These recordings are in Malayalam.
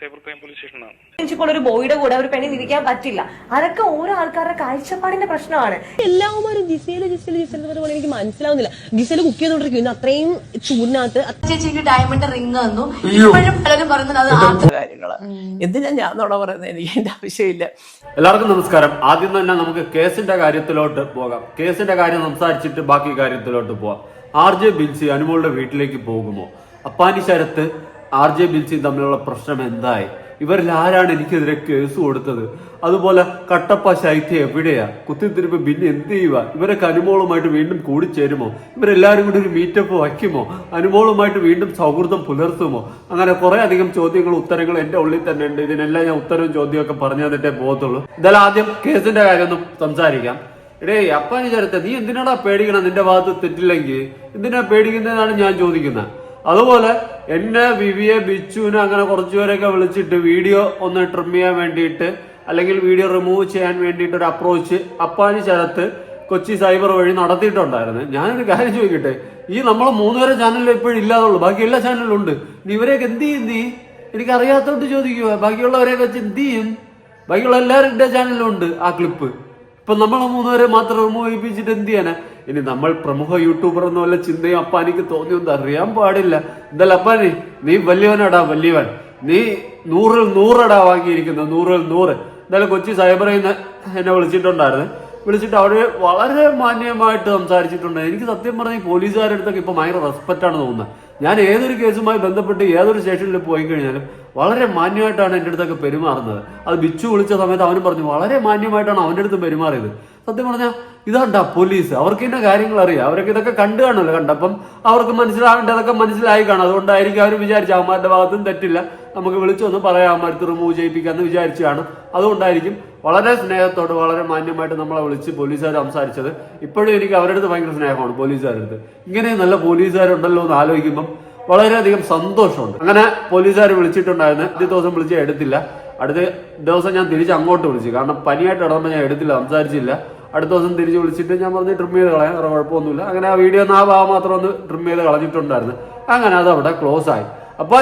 സൈബർ ക്രൈം പോലീസ് സ്റ്റേഷനാണ് ഒരു ബോയുടെ കൂടെ ഒരു പെണ്ണിന് ഇരിക്കാൻ പറ്റില്ല. അതൊക്കെ ഓരോ ആൾക്കാരുടെ കാഴ്ചപ്പാടിന്റെ പ്രശ്നമാണ്. എല്ലാവരും ജിസയിൽ ജിസയിൽ ജിസയിൽ പറയുമ്പോൾ എനിക്ക് മനസ്സിലാവുന്നില്ല. ജിസയിൽ കുക്ക് ചെയ്തോണ്ടിരിക്കും ഇന്ന് അത്രയും ചൂടിനകത്ത് ചേച്ചിക്ക് ഡയമണ്ട് റിംഗ് തന്നു. ഇപ്പോഴും പലരും പറയുന്നത് അത് ആർട്ട് കാര്യങ്ങൾ? എന്തിനാ ഞാൻ നോട പറയുന്നത്? എനിക്ക് എന്റെ ആവശ്യമില്ല. എല്ലാവർക്കും നമസ്കാരം. ആദ്യം തന്നെ നമുക്ക് കേസിന്റെ കാര്യത്തിലോട്ട് പോകാം. കേസിന്റെ കാര്യം സംസാരിച്ചിട്ട് ബാക്കി കാര്യത്തിലോട്ട് പോവാം. ആർ ജെ ബിൻസി അനുമോളുടെ വീട്ടിലേക്ക് പോകുമോ? അപ്പാനി ശരത്ത് ആർ ജെ ബിൻസിയും തമ്മിലുള്ള പ്രശ്നം എന്തായി? ഇവരിൽ ആരാണ് എനിക്കെതിരെ കേസ് കൊടുത്തത്? അതുപോലെ കട്ടപ്പ ശൈത്യ എവിടെയാ? കുത്തിത്തിരിപ്പ് ബിന്നി എന്ത് ചെയ്യുക ഇവരൊക്കെ അനുമോളുമായിട്ട് വീണ്ടും കൂടിച്ചേരുമോ? ഇവരെല്ലാവരും കൂടി ഒരു മീറ്റപ്പ് വയ്ക്കുമോ? അനുമോളുമായിട്ട് വീണ്ടും സൗഹൃദം പുലർത്തുമോ? അങ്ങനെ കുറേ അധികം ചോദ്യങ്ങളും ഉത്തരങ്ങളും എന്റെ ഉള്ളിൽ തന്നെ ഉണ്ട്. ഇതിനെല്ലാം ഞാൻ ഉത്തരവും ചോദ്യമൊക്കെ പറഞ്ഞു തന്നിട്ടേ പോകത്തുള്ളൂ. എന്തായാലും ആദ്യം കേസിന്റെ കാര്യം സംസാരിക്കാം. എടേ അപ്പ വിചാരത്തെ നീ എന്തിനാടാ പേടിക്കണം? നിന്റെ ഭാഗത്ത് തെറ്റില്ലെങ്കിൽ എന്തിനാ പേടിക്കുന്നതാണ് ഞാൻ ചോദിക്കുന്നത്. അതുപോലെ എന്നെ വിവിയെ ബിച്ചുവിനെ അങ്ങനെ കുറച്ചുപേരൊക്കെ വിളിച്ചിട്ട് വീഡിയോ ഒന്ന് ട്രിം ചെയ്യാൻ വേണ്ടിയിട്ട് അല്ലെങ്കിൽ വീഡിയോ റിമൂവ് ചെയ്യാൻ വേണ്ടിയിട്ട് ഒരു അപ്രോച്ച് അപ്പാനി ശരത്ത് കൊച്ചി സൈബർ വഴി നടത്തിയിട്ടുണ്ടായിരുന്നു. ഞാനൊരു കാര്യം ചോദിക്കട്ടെ? ഈ നമ്മൾ മൂന്നുപേരെ ചാനലിൽ ഇപ്പോഴും ഇല്ലാതുള്ളൂ ബാക്കി എല്ലാ ചാനലിലും ഉണ്ട് ഇവരെയൊക്കെ എന്ത് ചെയ്യും നീ? എനിക്ക് അറിയാത്തോട്ട് ചോദിക്കുക ബാക്കിയുള്ളവരെയൊക്കെ വെച്ച് എന്ത് ചെയ്യും? ബാക്കിയുള്ള എല്ലാവരുടെ ചാനലിലും ഉണ്ട് ആ ക്ലിപ്പ്. ഇപ്പൊ നമ്മൾ മൂന്നുപേരെ മാത്രം റിമൂവ് ചെയ്യിപ്പിച്ചിട്ട് എന്ത് ചെയ്യാനാ? ഇനി നമ്മൾ പ്രമുഖ യൂട്യൂബർ എന്നുള്ള ചിന്തയും അപ്പാനിക്ക് തോന്നിയൊന്നും അറിയാൻ പാടില്ല. എന്തായാലും അപ്പാനി നീ വലിയവനടാ വലിയവൻ. നീ നൂറിൽ നൂറടാ വാങ്ങിയിരിക്കുന്നത് നൂറിൽ നൂറ്. എന്തായാലും കൊച്ചി സൈബറിൽ നിന്ന് എന്നെ വിളിച്ചിട്ടുണ്ടായിരുന്നു. വിളിച്ചിട്ട് അവർ വളരെ മാന്യമായിട്ട് സംസാരിച്ചിട്ടുണ്ട്. എനിക്ക് സത്യം പറഞ്ഞാൽ പോലീസുകാരുടെ അടുത്തൊക്കെ ഇപ്പൊ ഭയങ്കര റെസ്പെക്റ്റ് ആണ് തോന്നുന്നത് ഞാൻ ഏതൊരു കേസുമായി ബന്ധപ്പെട്ട് ഏതൊരു സ്റ്റേഷനിൽ പോയി കഴിഞ്ഞാലും വളരെ മാന്യമായിട്ടാണ് എന്റെ അടുത്തൊക്കെ പെരുമാറുന്നത്. അത് ബിച്ചു വിളിച്ച സമയത്ത് അവനും പറഞ്ഞു വളരെ മാന്യമായിട്ടാണ് അവന്റെ അടുത്ത് പെരുമാറിയത്. സത്യം പറഞ്ഞാൽ ഇതാണ്ടാ പോലീസ്. അവർക്ക് ഇന്ന കാര്യങ്ങൾ അറിയാം. അവരൊക്കെ ഇതൊക്കെ കണ്ടു കാണുമല്ലോ. കണ്ടപ്പം അവർക്ക് മനസ്സിലാവേണ്ടതൊക്കെ മനസ്സിലായി കാണും. അതുകൊണ്ടായിരിക്കും അവർ വിചാരിച്ചു അവന്മാരുടെ ഭാഗത്തും തെറ്റില്ല. നമുക്ക് വിളിച്ചൊന്ന് പറയാം അവന്മാർക്ക് റിമൂവ് ചെയ്യിപ്പിക്കാന്ന് വിചാരിച്ചു കാണും. അതുകൊണ്ടായിരിക്കും വളരെ സ്നേഹത്തോട് വളരെ മാന്യമായിട്ട് നമ്മളെ വിളിച്ച് പോലീസുകാർ സംസാരിച്ചത്. ഇപ്പോഴും എനിക്ക് അവരുടെ അടുത്ത് ഭയങ്കര സ്നേഹമാണ് പോലീസുകാരുടെ അടുത്ത്. ഇങ്ങനെ നല്ല പോലീസുകാരുണ്ടല്ലോ എന്ന് ആലോചിക്കുമ്പം വളരെയധികം സന്തോഷമുണ്ട്. അങ്ങനെ പോലീസുകാർ വിളിച്ചിട്ടുണ്ടായിരുന്നു. ആദ്യ ദിവസം വിളിച്ച് എടുത്തില്ല. അടുത്ത ദിവസം ഞാൻ തിരിച്ച് അങ്ങോട്ട് വിളിച്ചു. കാരണം പനിയായിട്ട് ഇടമ്പോൾ ഞാൻ എടുത്തില്ല സംസാരിച്ചില്ല. അടുത്ത ദിവസം തിരിച്ച് വിളിച്ചിട്ട് ഞാൻ പറഞ്ഞ് ട്രിം ചെയ്ത് കളയാൻ വേറെ കുഴപ്പമൊന്നുമില്ല. അങ്ങനെ ആ വീഡിയോ ആ ഭാഗം മാത്രം ഒന്ന് ട്രിം ചെയ്ത് കളഞ്ഞിട്ടുണ്ടായിരുന്നു. അങ്ങനെ അത് അവിടെ ക്ലോസ് ആയി. അപ്പാ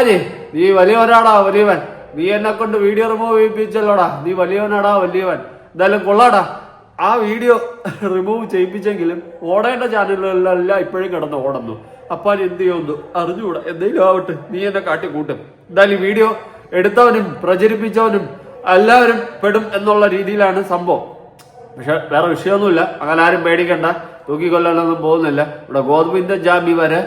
നീ വലിയവനാടാ വലിയവൻ. നീ എന്നെ കൊണ്ട് വീഡിയോ റിമൂവ് ചെയ്യിപ്പിച്ചല്ലോടാ നീ വലിയവനാടാ വലിയവൻ. എന്തായാലും കൊള്ളാടാ. ആ വീഡിയോ റിമൂവ് ചെയ്യിപ്പിച്ചെങ്കിലും ഓടേണ്ട ചാനലുകളിലെല്ലാം ഇപ്പോഴും കിടന്ന് ഓടുന്നു. അപ്പാൻ എന്ത് ചെയ്യുന്നു അറിഞ്ഞുകൂടാ? എന്തെങ്കിലും ആവട്ടെ. നീ എന്നെ കാട്ടി കൂട്ടും. എന്തായാലും വീഡിയോ എടുത്തവനും പ്രചരിപ്പിച്ചവനും എല്ലാവരും പെടും എന്നുള്ള രീതിയിലാണ് സംഭവം. പക്ഷെ വേറെ വിഷയമൊന്നുമില്ല. അങ്ങനെ ആരും പേടിക്കണ്ട. തൂക്കിക്കൊല്ലാനൊന്നും പോകുന്നില്ല. ഇവിടെ ഗോതമ്പിന്റെ ജാമ്യ വരെ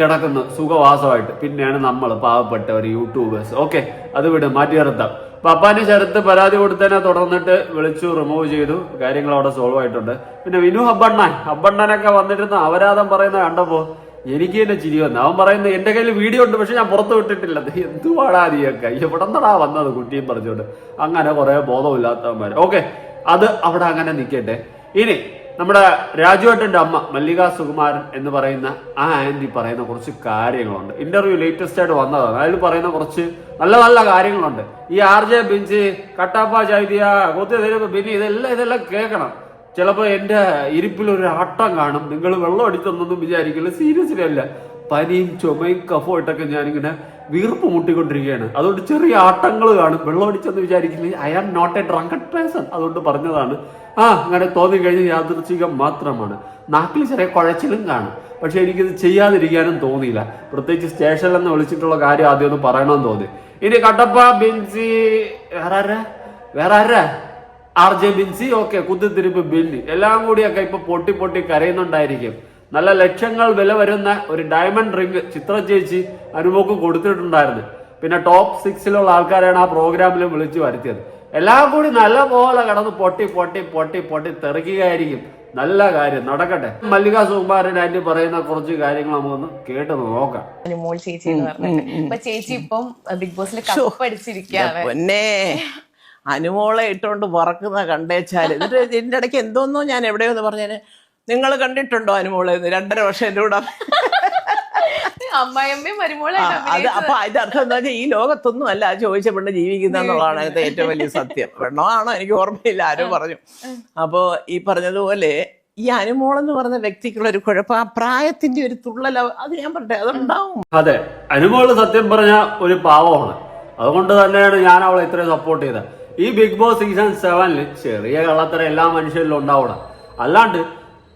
കിടക്കുന്നു. സുഖവാസമായിട്ട്. പിന്നെയാണ് നമ്മൾ പാവപ്പെട്ടവർ യൂട്യൂബേഴ്സ്. ഓക്കെ അത് വിട്. മാറ്റി നിർത്താം. പപ്പാന്റെ ശരത്ത് പരാതി കൊടുത്തതിനെ തുടർന്നിട്ട് വിളിച്ചു റിമൂവ് ചെയ്തു. കാര്യങ്ങൾ അവിടെ സോൾവ് ആയിട്ടുണ്ട്. പിന്നെ വിനു ഹബ്ബണ്ണാൻ. ഹബ്ബണ്ണനൊക്കെ വന്നിരുന്ന. അവരാധം പറയുന്ന കണ്ടപ്പോ എനിക്ക് തന്നെ ചിരി വന്നു. അവൻ പറയുന്നത് എന്റെ കയ്യിൽ വീഡിയോ ഉണ്ട് പക്ഷെ ഞാൻ പുറത്ത് വിട്ടിട്ടില്ല. എന്തുവാടാ നീയൊക്കെ? എവിടെ നിന്നടാ വന്നത് കുട്ടിയും പറഞ്ഞുകൊണ്ട്? അങ്ങനെ കുറെ ബോധമില്ലാത്തവന്മാർ ഓക്കെ അത് അവിടെ അങ്ങനെ നിൽക്കട്ടെ. ഇനി നമ്മുടെ രാജുവേട്ടന്റെ അമ്മ മല്ലിക സുകുമാരൻ എന്ന് പറയുന്ന ആ ആന്റി പറയുന്ന കുറച്ച് കാര്യങ്ങളുണ്ട്. ഇന്റർവ്യൂ ലേറ്റസ്റ്റ് ആയിട്ട് വന്നതാണ്. അതിൽ പറയുന്ന കുറച്ച് നല്ല നല്ല കാര്യങ്ങളുണ്ട്. ഈ ആർ ജെ ബിഞ്ച് കട്ടാപ്പ ചൈതിയ ബിനി ഇതെല്ലാം ഇതെല്ലാം കേൾക്കണം. ചിലപ്പോൾ എന്റെ ഇരിപ്പിൽ ഒരു ആട്ടം കാണും. നിങ്ങൾ വെള്ളം അടിച്ചൊന്നും വിചാരിക്കില്ല. സീരിയസ്ലി അല്ല. പനിയും ചുമയും കഫവും ഇട്ടൊക്കെ ഞാനിങ്ങനെ വീർപ്പ് മുട്ടിക്കൊണ്ടിരിക്കുകയാണ്. അതുകൊണ്ട് ചെറിയ ആട്ടങ്ങൾ കാണും. വെള്ളം അടിച്ചെന്ന് വിചാരിക്കില്ല? I am not a drunk person അതുകൊണ്ട് പറഞ്ഞതാണ്. ആ അങ്ങനെ തോന്നി കഴിഞ്ഞ് യാദൃച്ഛികം മാത്രമാണ്. നാക്കിൽ ചെറിയ കുഴച്ചിലും കാണും. പക്ഷെ എനിക്കിത് ചെയ്യാതിരിക്കാനും തോന്നിയില്ല. പ്രത്യേകിച്ച് സ്റ്റേഷനിൽ നിന്ന് വിളിച്ചിട്ടുള്ള കാര്യം ആദ്യം ഒന്ന് പറയണമെന്ന് തോന്നി. ഇനി കട്ടപ്പ ബിൻസി വേറെ ആരാ? വേറെ ആരാ? R J Binsy? ഓക്കെ കുത്തിത്തിരിപ്പ് ബിന്നി. എല്ലാം കൂടിയൊക്കെ ഇപ്പൊ പൊട്ടി പൊട്ടി കരയുന്നുണ്ടായിരിക്കും. നല്ല ലക്ഷങ്ങൾ വില വരുന്ന ഒരു ഡയമണ്ട് റിംഗ് ചിത്ര ചേച്ചി അനുമോക്ക് കൊടുത്തിട്ടുണ്ടായിരുന്നു. പിന്നെ ടോപ്പ് സിക്സിലുള്ള ആൾക്കാരാണ് ആ പ്രോഗ്രാമിൽ വിളിച്ചു വരുത്തിയത്. എല്ലാം കൂടി നല്ല പോലെ കടന്ന് പൊട്ടി പൊട്ടി പൊട്ടി പൊട്ടി തെറിക്കുകയായിരിക്കും. നല്ല കാര്യം. നടക്കട്ടെ. മല്ലിക സുകുമാരൻ ആന്റി പറയുന്ന കുറച്ച് കാര്യങ്ങൾ നമുക്കൊന്ന് കേട്ട് നോക്കാം. അനുമോൾ ചേച്ചി എന്ന് പറഞ്ഞിട്ട്. അപ്പൊ ചേച്ചി ഇപ്പം ബിഗ് ബോസിൽ കപ്പടിച്ചിരിക്കുകയാണ് പൊന്നെ. അനുമോളെ ഇട്ടുകൊണ്ട് പറക്കുന്ന കണ്ടേച്ചാൽ. എന്നിട്ട് ഇതിന്റെ ഇടയ്ക്ക് എന്തോന്നോ ഞാൻ എവിടെയോന്ന് പറഞ്ഞാൽ നിങ്ങൾ കണ്ടിട്ടുണ്ടോ അനുമോളെ എന്ന് രണ്ടര വർഷം എന്റെ കൂടെ അമ്മായിയമ്മയും അത്. അപ്പൊ അതിന്റെ അർത്ഥം എന്താ വെച്ചാൽ ഈ ലോകത്തൊന്നും അല്ല ആ ചോദിച്ച പെണ്ണ് ജീവിക്കുന്ന എന്നുള്ളതാണ് അതിന്റെ ഏറ്റവും വലിയ സത്യം. പെണ്ണമാണോ എനിക്ക് ഓർമ്മയില്ല ആരോ പറഞ്ഞു. അപ്പോ ഈ പറഞ്ഞതുപോലെ ഈ അനുമോളെന്ന് പറഞ്ഞ വ്യക്തിക്കുള്ള ഒരു കുഴപ്പം ആ പ്രായത്തിന്റെ ഒരു തുള്ളല അത് ഞാൻ പറട്ടെ അതുണ്ടാവും. അതെ അനുമോൾ സത്യം പറഞ്ഞ ഒരു പാവമാണ്. അതുകൊണ്ട് തന്നെയാണ് ഞാൻ അവളെ ഇത്രയും സപ്പോർട്ട് ചെയ്തത്. ഈ ബിഗ് ബോസ് സീസൺ സെവനിൽ ചെറിയ കള്ളത്തരം എല്ലാ മനുഷ്യരിലും ഉണ്ടാവണം. അല്ലാണ്ട്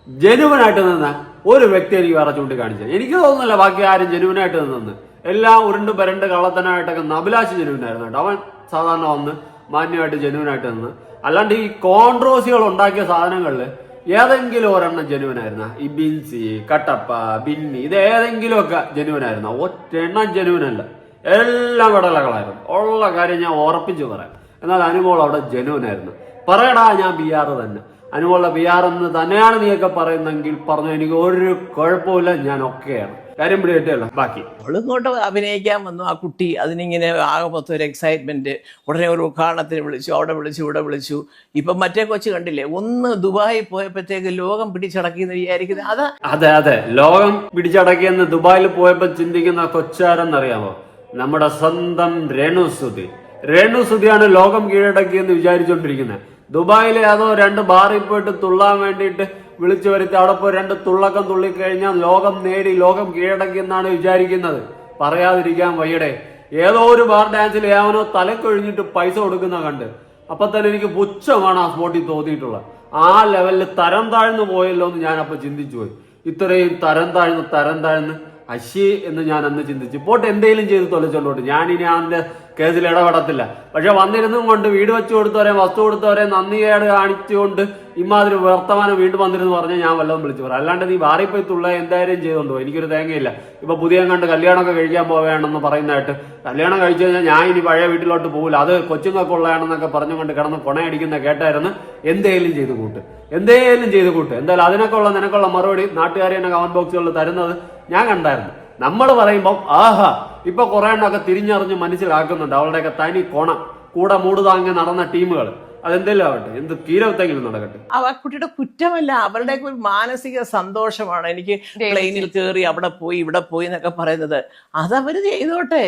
ജനുവനായിട്ട് നിന്ന ഒരു വ്യക്തി എനിക്ക് വേറെ ചൂണ്ടിക്കാണിച്ചത് എനിക്ക് തോന്നുന്നില്ല ബാക്കി ആരും ജനുവനായിട്ട് നിന്ന് എല്ലാം ഉരുണ്ട് പരണ്ട് കള്ളത്തനായിട്ടൊക്കെ നബിലാശ് ജനുവിനായിരുന്നു കേട്ടോ. അവൻ സാധാരണ വന്ന് മാന്യമായിട്ട് ജനുവനായിട്ട് നിന്ന്. അല്ലാണ്ട് ഈ കോൺട്രോസികൾ ഉണ്ടാക്കിയ സാധനങ്ങളിൽ ഏതെങ്കിലും ഒരെണ്ണം ജനുവനായിരുന്ന? ഈ ബിൻസി കട്ടപ്പ ബിന്നി ഇത് ഏതെങ്കിലും ഒക്കെ ജനുവനായിരുന്ന? ഒറ്റെണ്ണം ജനുവനല്ല. എല്ലാം വിടലകളായിരുന്നു ഉള്ള കാര്യം ഞാൻ ഉറപ്പിച്ചു പറയാം. എന്നാൽ അനുമോൾ അവിടെ ജനുവനായിരുന്നു. പറയടാ ഞാൻ ബി തന്നെ. അനുമോളുടെ പി ആർ എന്ന് തന്നെയാണ് നീയൊക്കെ പറയുന്നെങ്കിൽ പറഞ്ഞു എനിക്ക് ഒരു കുഴപ്പമില്ല ഞാൻ ഒക്കെയാണ്. കാര്യം പിടിയല്ല ബാക്കി. അവളിങ്ങോട്ട് അഭിനയിക്കാൻ വന്നു. ആ കുട്ടി അതിനിങ്ങനെ ആകെ മൊത്തം ഒരു എക്സൈറ്റ്മെന്റ് ഉടനെ ഒരു ഉദ്ഘാടനത്തിന് വിളിച്ചു അവിടെ വിളിച്ചു ഇവിടെ വിളിച്ചു. ഇപ്പം മറ്റേ കൊച്ചു കണ്ടില്ലേ? ഒന്ന് ദുബായി പോയപ്പോഴത്തേക്ക് ലോകം പിടിച്ചടക്കി എന്ന് വിചാരിക്കുന്നത് അതാ അതെ അതെ. ലോകം പിടിച്ചടക്കിയെന്ന് ദുബായിൽ പോയപ്പോ ചിന്തിക്കുന്ന കൊച്ചാരെന്നറിയാമോ? നമ്മുടെ സ്വന്തം രേണുസുതി രേണുസുതിയാണ് ലോകം കീഴടക്കിയെന്ന് വിചാരിച്ചുകൊണ്ടിരിക്കുന്നത് ദുബായിലെ അതോ രണ്ട് ബാറിൽ പോയിട്ട് തുള്ളാൻ വേണ്ടിയിട്ട് വിളിച്ചു വരുത്തി. അവിടെ പോയി രണ്ട് തുള്ളക്കം തുള്ളിക്കഴിഞ്ഞാൽ ലോകം നേടി ലോകം കീഴടക്കി എന്നാണ് വിചാരിക്കുന്നത്. പറയാതിരിക്കാൻ വയ്യടെ. ഏതോ ഒരു ബാർ ഡാൻസിൽ ഏവനോ തലക്കൊഴിഞ്ഞിട്ട് പൈസ കൊടുക്കുന്ന കണ്ട്. അപ്പൊ തന്നെ എനിക്ക് പുച്ഛമാണ് ആ സ്പോട്ടിൽ തോന്നിയിട്ടുള്ളത്. ആ ലെവലിൽ തരം താഴ്ന്നു പോയല്ലോ എന്ന് ഞാൻ അപ്പൊ ചിന്തിച്ചു പോയി. ഇത്രയും തരം താഴ്ന്ന് തരം താഴ്ന്ന് അശി എന്ന് ഞാൻ അന്ന് ചിന്തിച്ചു. പോട്ട് എന്തെങ്കിലും ചെയ്ത് തൊലച്ചോണ്ടോട്ട് ഞാൻ ഇനി അതിന്റെ കേസിൽ ഇടപെടത്തില്ല പക്ഷെ വന്നിരുന്നും കൊണ്ട് വീട് വെച്ച് കൊടുത്തവരെ വസ്തു കൊടുത്തവരെ നന്ദികേട് കാണിച്ചുകൊണ്ട് ഇമാതിരി വർത്തമാനം വീണ്ടും വന്നിരുന്നു പറഞ്ഞാൽ ഞാൻ വല്ലതും വിളിച്ചു പറയാം. അല്ലാണ്ട് നീ വാറിപ്പോയി പോയി തുള്ള എന്തായാലും ചെയ്തോണ്ടോ? എനിക്കൊരു തേങ്ങയില്ല. ഇപ്പൊ പുതിയ കണ്ട് കല്യാണമൊക്കെ കഴിക്കാൻ പോവേണമെന്ന് പറയുന്നതായിട്ട് കല്യാണം കഴിച്ചു കഴിഞ്ഞാൽ ഞാൻ ഇനി പഴയ വീട്ടിലോട്ട് പോകില്ല അത് കൊച്ചുങ്ങൾക്ക് ഉള്ളതാണെന്നൊക്കെ പറഞ്ഞുകൊണ്ട് കിടന്ന് കൊണയടിക്കുന്ന കേട്ടായിരുന്നു. എന്തേലും ചെയ്ത് കൂട്ട്. എന്തേലും ചെയ്ത് കൂട്ട്. എന്തായാലും അതിനൊക്കെ ഉള്ള നിനക്കുള്ള മറുപടി നാട്ടുകാരെ തന്നെ കമന്റ് ബോക്സുകളിൽ തരുന്നത് ഞാൻ കണ്ടായിരുന്നു. നമ്മൾ പറയുമ്പോൾ ആഹാ ഇപ്പൊ കുറെ എണ്ണമൊക്കെ തിരിഞ്ഞറിഞ്ഞ് മനസ്സിലാക്കുന്നുണ്ട്. അവളുടെയൊക്കെ തനി കൊണ. കൂടെ മൂടുതാങ്ങി നടന്ന ടീമുകൾ അതെന്തെങ്കിലും ആവട്ടെ. എന്ത് തീരവത്തെങ്കിലും നടക്കട്ടെ. അവ കുട്ടിയുടെ കുറ്റമല്ല അവരുടെ ഒരു മാനസിക സന്തോഷമാണ്. എനിക്ക് പ്ലെയിനിൽ കയറി അവിടെ പോയി ഇവിടെ പോയി എന്നൊക്കെ പറയുന്നത്. അതവര് ചെയ്തോട്ടെ.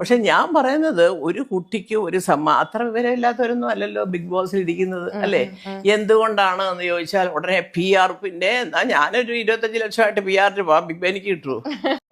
പക്ഷെ ഞാൻ പറയുന്നത് ഒരു കുട്ടിക്ക് ഒരു സമ്മ അത്ര വിവരമില്ലാത്തവരൊന്നും അല്ലല്ലോ ബിഗ് ബോസിൽ ഇരിക്കുന്നത് അല്ലേ? എന്തുകൊണ്ടാണ് എന്ന് ചോദിച്ചാൽ ഉടനെ പി ആർ പിന്നെ എന്നാ ഞാനൊരു ഇരുപത്തഞ്ച് ലക്ഷമായിട്ട് പി ആറിന് പോവാം ബിഗ് ബെനിക്ക് കിട്ടുമോ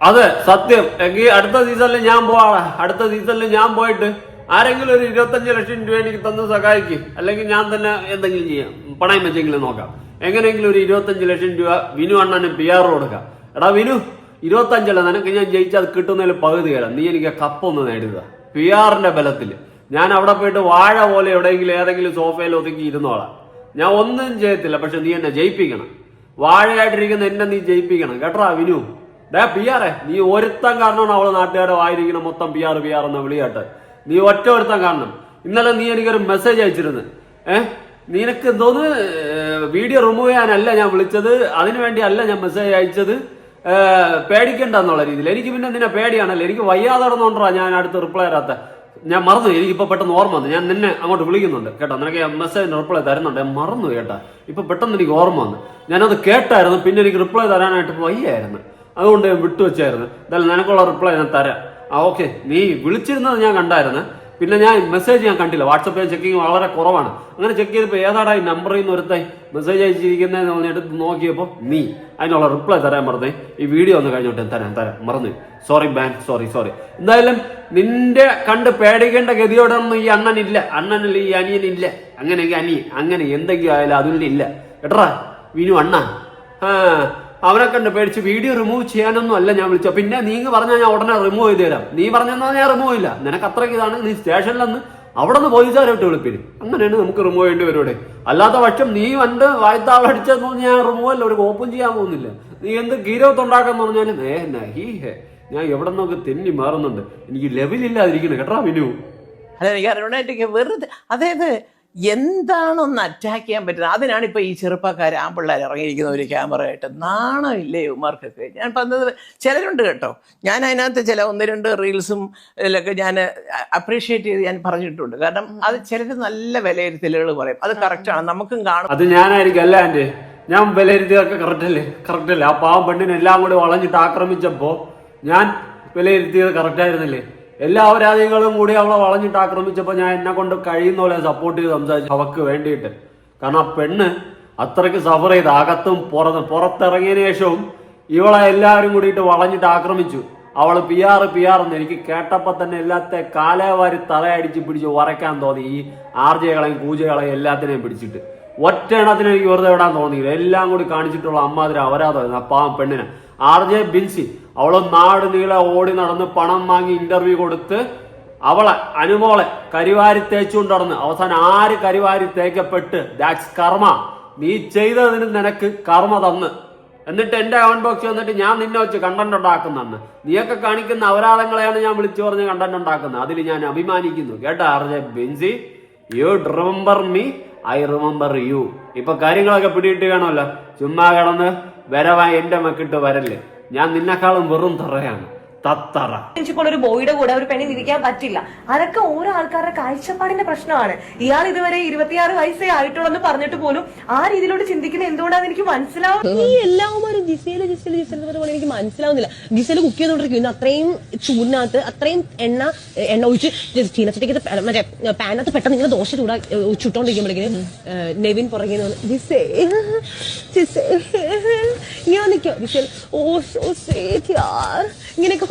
അതെ സത്യം. എങ്കിൽ അടുത്ത സീസണിൽ ഞാൻ പോവാ. അടുത്ത സീസണിൽ ഞാൻ പോയിട്ട് ആരെങ്കിലും ഒരു ഇരുപത്തഞ്ച് ലക്ഷം രൂപ എനിക്ക് തന്ന് സഹായിക്കും. അല്ലെങ്കിൽ ഞാൻ തന്നെ എന്തെങ്കിലും ചെയ്യാം. പണയം വെച്ചെങ്കിലും നോക്കാം. എങ്ങനെയെങ്കിലും ഒരു ഇരുപത്തഞ്ച് ലക്ഷം രൂപ വിനു അണ്ണന് പി ആർ കൊടുക്കാം. എടാ വിനു ഇരുപത്തഞ്ചല്ല നിനക്ക് ഞാൻ ജയിച്ചാൽ കിട്ടുന്നതിൽ പകുതി തരാം. നീ എനിക്ക് കപ്പൊന്ന് നേടുക പി ആറിന്റെ ബലത്തിൽ ഞാൻ അവിടെ പോയിട്ട് വാഴ പോലെ എവിടെയെങ്കിലും ഏതെങ്കിലും സോഫയിൽ ഒതുക്കി ഇരുന്നോളാം. ഞാൻ ഒന്നും ചെയ്യത്തില്ല പക്ഷെ നീ എന്നെ ജയിപ്പിക്കണം. വാഴയായിട്ടിരിക്കുന്ന എന്നെ നീ ജയിപ്പിക്കണം. കേട്ടോ വിനു? ഡേ പി ആറേ നീ ഒരുത്തം കാരണമാണ് അവൾ നാട്ടുകാരെ വായിരിക്കണം മൊത്തം പി ആർ പി ആർ എന്ന വിളിയാട്ട്. നീ ഒറ്റ ഒരുത്തൻ കാണണം. ഇന്നലെ നീ എനിക്കൊരു മെസ്സേജ് അയച്ചിരുന്നു. ഏഹ് നിനക്ക് എന്തോന്ന് വീഡിയോ റിമൂവ് ചെയ്യാനല്ല ഞാൻ വിളിച്ചത്. അതിനു വേണ്ടിയല്ല ഞാൻ മെസ്സേജ് അയച്ചത്. പേടിക്കണ്ട എന്നുള്ള രീതിയിൽ. എനിക്ക് പിന്നെ നിന്നെ പേടിയാണല്ലോ. എനിക്ക് വയ്യാതെ നടന്നോണ്ടാ ഞാൻ അടുത്ത് റിപ്ലൈ തരാത്ത. ഞാൻ മറന്നു. എനിക്കിപ്പോ പെട്ടെന്ന് ഓർമ്മ വന്നു. ഞാൻ നിന്നെ അങ്ങോട്ട് വിളിക്കുന്നുണ്ട്. കേട്ടോ നിനക്ക് മെസ്സേജിന് റിപ്ലൈ തരുന്നുണ്ട്. ഞാൻ മറന്നു കേട്ടാ. ഇപ്പൊ പെട്ടെന്ന് എനിക്ക് ഓർമ്മ വന്നു. ഞാനത് കേട്ടായിരുന്നു. പിന്നെ എനിക്ക് റിപ്ലൈ തരാനായിട്ട് വയ്യായിരുന്നു. അതുകൊണ്ട് ഞാൻ വിട്ടുവെച്ചായിരുന്നു. എന്തായാലും നിനക്കുള്ള റിപ്ലൈ ഞാൻ തരാം. ആ ഓക്കെ. നീ വിളിച്ചിരുന്നത് ഞാൻ കണ്ടായിരുന്നു. പിന്നെ ഞാൻ മെസ്സേജ് ഞാൻ കണ്ടില്ല. വാട്സപ്പ് ചെക്കിങ് വളരെ കുറവാണ്. അങ്ങനെ ചെക്ക് ചെയ്തപ്പോൾ ഏതാടാ ഈ നമ്പറിൽ നിന്ന് ഒരുത്തായി മെസ്സേജ് അയച്ചിരിക്കുന്നതെന്ന് പറഞ്ഞ് എടുത്ത് നോക്കിയപ്പോൾ നീ. അതിനുള്ള റിപ്ലൈ തരാൻ മറന്നേ. ഈ വീഡിയോ ഒന്ന് കഴിഞ്ഞോട്ടെ തരാം തരാം. മറന്നു. സോറി ബാൻ സോറി സോറി എന്തായാലും നിന്റെ കണ്ട് പേടിക്കേണ്ട ഗതിയോടൊന്നും ഈ അണ്ണനില്ല. അണ്ണനില്ല ഈ അനിയനില്ല. അങ്ങനെയെങ്കിൽ അനിയൻ അങ്ങനെ എന്തെങ്കിലും ആയാലും അതിന്റെ ഇല്ല എട്രാ വിനു അണ്ണ. ആ അവനെ കണ്ട് പേടിച്ച് വീഡിയോ റിമൂവ് ചെയ്യാനൊന്നും അല്ല ഞാൻ വിളിച്ചത്. പിന്നെ നീ പറഞ്ഞാൽ ഞാൻ ഉടനെ റിമൂവ് ചെയ്ത് തരാം. നീ പറഞ്ഞാൽ ഞാൻ റിമൂവ് ഇല്ല നിനക്ക് അത്രയ്ക്ക് ഇതാണ്. നീ സ്റ്റേഷനിലന്ന് അവിടെ നിന്ന് പോലീസുകാരോട്ട് വിളിപ്പിന് അങ്ങനെയാണ് നമുക്ക് റിമൂവ് ചെയ്യേണ്ടി വരുവിടെ. അല്ലാത്ത പക്ഷം നീ വണ്ട് വായത്താവടിച്ചെന്ന് ഞാൻ റിമൂവ് അല്ല. ഒരു കോപ്പും ചെയ്യാൻ പോകുന്നില്ല. നീ എന്ത് ഗീരവത്ത് ഉണ്ടാക്കാന്ന് പറഞ്ഞാലും ഏ ഹീ ഹേ ഞാൻ എവിടെ നിന്നൊക്കെ തെന്നി മാറുന്നുണ്ട്. എനിക്ക് ലെവലില്ലാതിരിക്കണം കേട്ടോ വിനു? അതെ എനിക്ക് അറിയണമായിട്ട് വെറുതെ അതായത് എന്താണൊന്ന് അറ്റാക്ക് ചെയ്യാൻ പറ്റുന്നത്? അതിനാണ് ഇപ്പൊ ഈ ചെറുപ്പക്കാർ ആമ്പിള്ളേർ ഇറങ്ങിയിരിക്കുന്ന ഒരു ക്യാമറ ആയിട്ട്. നാണമില്ലേ ഉമാർക്കൊക്കെ ഞാൻ പറഞ്ഞത് ചിലരുണ്ട് കേട്ടോ. ഞാൻ അതിനകത്ത് ചില ഒന്ന് രണ്ട് റീൽസും ഇതിലൊക്കെ ഞാൻ അപ്രീഷിയേറ്റ് ചെയ്ത് ഞാൻ പറഞ്ഞിട്ടുണ്ട്. കാരണം അത് ചിലർ നല്ല വിലയിരുത്തലുകൾ പറയും. അത് കറക്റ്റാണ് നമുക്കും കാണും. അത് ഞാനായിരിക്കും. അല്ല എന്റെ ഞാൻ വിലയിരുത്തിയതൊക്കെ കറക്റ്റ് അല്ലേ? കറക്റ്റ് അല്ലേ? ആ പാവം പെണ്ണിനെല്ലാം കൂടി വളഞ്ഞിട്ട് ആക്രമിച്ചപ്പോ ഞാൻ വിലയിരുത്തിയത് കറക്റ്റ് ആയിരുന്നില്ലേ? എല്ലാ അപരാധികളും കൂടി അവളെ വളഞ്ഞിട്ട് ആക്രമിച്ചപ്പോ ഞാൻ എന്നെ കൊണ്ട് കഴിയുന്ന പോലെ സപ്പോർട്ട് ചെയ്ത് സംസാരിച്ചു. അവക്ക് വേണ്ടിയിട്ട്. കാരണം ആ പെണ്ണ് അത്രയ്ക്ക് സഫർ ചെയ്ത് അകത്തും പുറത്തും പുറത്തിറങ്ങിയതിനു ശേഷവും ഇവളെ എല്ലാവരും കൂടിയിട്ട് വളഞ്ഞിട്ട് ആക്രമിച്ചു. അവൾ പി ആർ പി ആർ എന്ന് എനിക്ക് കേട്ടപ്പോ തന്നെ എല്ലാത്തെ കാലേവാരി തലയടിച്ച് പിടിച്ച് ഉറയ്ക്കാൻ തോന്നി. ഈ ആർജകളെയും പൂജകളെയും എല്ലാത്തിനെയും പിടിച്ചിട്ട്. ഒറ്റ എണ്ണത്തിന് എനിക്ക് വെറുതെ വിടാൻ തോന്നിയില്ല. എല്ലാം കൂടി കാണിച്ചിട്ടുള്ള അമ്മാതിരി അപരാധം ആ പാവം പെണ്ണിനെ. ആർ ജെ ബിൻസി അവൾ നാട് നീളെ ഓടി നടന്ന് പണം വാങ്ങി ഇന്റർവ്യൂ കൊടുത്ത് അവളെ അനുമോളെ കരിവാരി തേച്ചുകൊണ്ട് നടന്ന് അവസാനം ആര് കരിവാരി തേക്കപ്പെട്ട്? ദാറ്റ്സ് കർമ്മ നീ ചെയ്തതിന് നിനക്ക് കർമ്മ തന്ന്. എന്നിട്ട് എന്റെ കമന്റ് ബോക്സ് വന്നിട്ട് ഞാൻ നിന്നെ വെച്ച് കണ്ടന്റ് ഉണ്ടാക്കുന്നെന്ന്. നീയൊക്കെ കാണിക്കുന്ന അപരാധങ്ങളെയാണ് ഞാൻ വിളിച്ചു പറഞ്ഞ് കണ്ടന്റ് ഉണ്ടാക്കുന്നത്. അതിൽ ഞാൻ അഭിമാനിക്കുന്നു. കേട്ടോ R Bency? You remember me I remember you ഇപ്പൊ കാര്യങ്ങളൊക്കെ പിടിയിട്ട് കാണുമല്ലോ. ചുമ്മാ കിടന്ന് വരവായി എന്റെ മക്കിട്ട് വരല്ലേ ഞാൻ നിന്നെക്കാളും വെറും തറയാണ്. തത്തറ. ഇപ്പോൾ ഒരു ബോയുടെ കൂടെ ഒരു പെണ്ണിന് ഇരിക്കാൻ പറ്റില്ല. അതൊക്കെ ഓരോ ആൾക്കാരുടെ കാഴ്ചപ്പാടിന്റെ പ്രശ്നമാണ്. ഇയാൾ ഇതുവരെ ഇരുപത്തിയാറ് വയസ്സേ ആയിട്ടുള്ളൂ എന്ന് പറഞ്ഞിട്ട് പോലും ആ രീതിയിലോട്ട് ചിന്തിക്കുന്ന എന്തുകൊണ്ടാന്ന് എനിക്ക് മനസ്സിലാവും ഈ എല്ലാവരും ജിസേൽ ജിസേൽ ജിസേൽ എന്ന് പറഞ്ഞ എനിക്ക് മനസ്സിലാവുന്നില്ല. ജിസേൽ കുക്ക് ചെയ്തോണ്ടിരിക്കും ഇന്ന് അത്രയും ചൂടിനകത്ത് അത്രയും എണ്ണ എണ്ണ ഒഴിച്ച് ചീനച്ചട്ടിക്ക് മറ്റേ പാനകത്ത് പെട്ടെന്ന് ഇങ്ങനെ ദോശ ചൂടാ ചുട്ടോണ്ടിരിക്കുമ്പോഴേക്കും നെവിൻ പുറകെ ജിസേ ജിസേ ഇങ്ങനെ നിൽക്കും ജിസേൽ ഓ യാർ. ഇങ്ങനെയൊക്കെ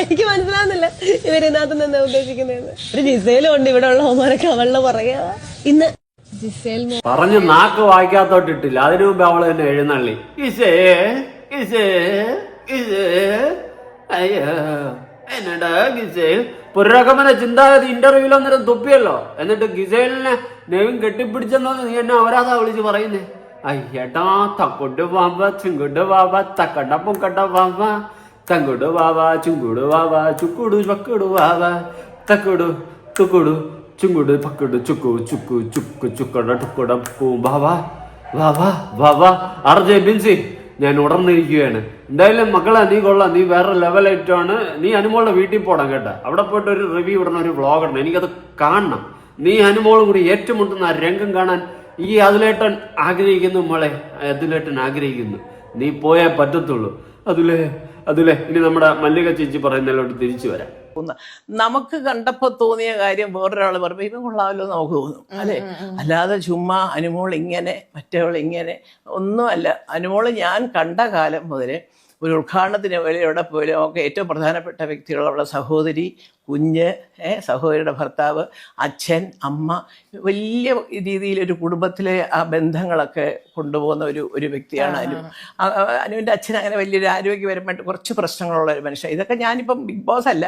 എനിക്ക് മനസ്സിലാവുന്നില്ല ഇവരിനകത്ത് നിന്ന് ഉദ്ദേശിക്കുന്നതെന്ന്. ഒരു ജിസേലും ഉണ്ട് ഇവിടെ ഉള്ള ഹോമാരൊക്കെ അവളുടെ പറയാ ഇന്ന് പറഞ്ഞു നാക്ക് വായിക്കാത്തോട്ടിട്ടില്ല അതിനു മുമ്പ് അവൾ തന്നെ എഴുന്നള്ളി. ഇസേ ഇസേ ഇസേ അയ്യോ എന്നടാ ഗിസേൽ പുരോഗമന ചിന്താഗതി ഇന്റർവ്യൂവിൽ അന്നേരം തുപ്പിയല്ലോ. എന്നിട്ട് ഗിസേലിനെ നെവിൻ കെട്ടിപ്പിടിച്ചെന്നോ നീ എന്നെ അവരാതാ വിളിച്ച് പറയുന്നേ. അയ്യടാ തക്കൊട്ട് വാവ ചുങ്കുട് വാവ തക്കട പൊക്കട വാവ തങ്കുടു വാവ ചുങ്കുടു വാവ ചുക്കുടു ചക്കുടു വാവ തക്കുടു തുക്കുടു ചുങ്കുടു പക്കുടു ചുക്കു ചുക്കു ചുക്കു ചുക്കട ടുക്കട പൂ വാവ വാവ വാവ. വാ ആർജെ ബിൻസി ഞാൻ ഉടർന്നിരിക്കുകയാണ് എന്തായാലും മക്കളെ നീ കൊള്ളാം നീ വേറെ ലെവലായിട്ടാണ് നീ അനുമോളുടെ വീട്ടിൽ പോടാം കേട്ടാ. അവിടെ പോയിട്ട് ഒരു റിവ്യൂ ഇടണം ഒരു വ്ളോഗ് ഇടണം എനിക്കത് കാണണം. നീ അനുമോളും കൂടി ഏറ്റുമുട്ടുന്ന ആ രംഗം കാണാൻ ഈ അതിലേട്ടൻ ആഗ്രഹിക്കുന്നു മോളെ. അതിലേട്ടൻ ആഗ്രഹിക്കുന്നു. നീ പോയേ പറ്റത്തുള്ളൂ. അതുലേ അതുലേ ഇനി നമ്മുടെ മല്ലിക ചേച്ചി പറയുന്നതിലോട്ട് തിരിച്ചു വരാം. നമുക്ക് കണ്ടപ്പോ തോന്നിയ കാര്യം വേറൊരാൾ പറയുമ്പോൾ ഇവൻ കൊള്ളാമല്ലോ നമുക്ക് തോന്നും. അല്ലെ? അല്ലാതെ ചുമ്മാ അനുമോൾ ഇങ്ങനെ മറ്റവൾ ഇങ്ങനെ ഒന്നുമല്ല. അനുമോൾ ഞാൻ കണ്ട കാലം മുതലേ ഒരു ഉദ്ഘാടനത്തിന് വേണ്ടി എവിടെ പോയാലും ഒക്കെ ഏറ്റവും പ്രധാനപ്പെട്ട വ്യക്തികൾ അവളുടെ സഹോദരി കുഞ്ഞ് സഹോദരിയുടെ ഭർത്താവ് അച്ഛൻ അമ്മ വലിയ രീതിയിൽ ഒരു കുടുംബത്തിലെ ആ ബന്ധങ്ങളൊക്കെ കൊണ്ടുപോകുന്ന ഒരു ഒരു വ്യക്തിയാണ് അനു. അനുവിന്റെ അച്ഛൻ അങ്ങനെ വലിയൊരു ആരോഗ്യപരമായിട്ട് കുറച്ച് പ്രശ്നങ്ങളുള്ള ഒരു മനുഷ്യൻ. ഇതൊക്കെ ഞാനിപ്പം ബിഗ് ബോസ് അല്ല